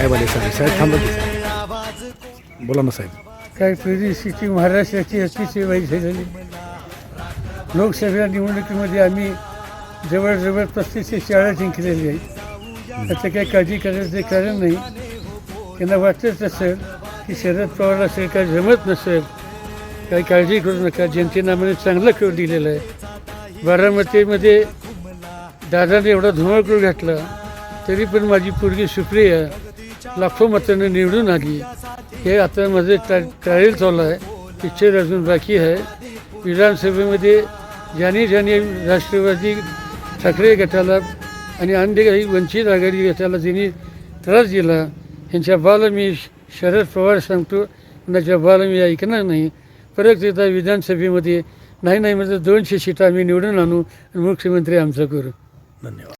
साहेब आले साहेब साहेब थांबा की. साहेब बोला ना साहेब. काय परिस्थिती महाराष्ट्राची अतिशय वाईट झालेली. लोकसभा निवडणुकीमध्ये आम्ही जवळजवळ पस्तीसशे शाळा जिंकलेली आहेत. आता काही काळजी करायचं कारण नाही. त्यांना वाटतच असेल की शरद पवार असेल काय जमत नसेल. काही काळजी करू नका. जनतेनं आम्हाला चांगलं खेळ दिलेलं आहे. बारामतीमध्ये दादाने एवढा धुमाकूळ घातला. तरी पण माझी पोरगी सुप्रिया लाखो मतानं निवडून आली. हे आता माझं ट्रा ट्रायल चालू आहे. पिक्चर अजून बाकी आहे. विधानसभेमध्ये ज्याने ज्याने राष्ट्रवादी ठाकरे गटाला आणि अन्य काही वंचित आघाडी गटाला ज्यांनी त्रास दिला ह्यांच्या बाला मी शरद पवार सांगतो कुणाच्या बाला मी ऐकणार नाही. परत एकदा विधानसभेमध्ये नाही नाही म्हणजे दोनशे सीटा आम्ही निवडून आणू आणि मुख्यमंत्री आमचं करू. धन्यवाद.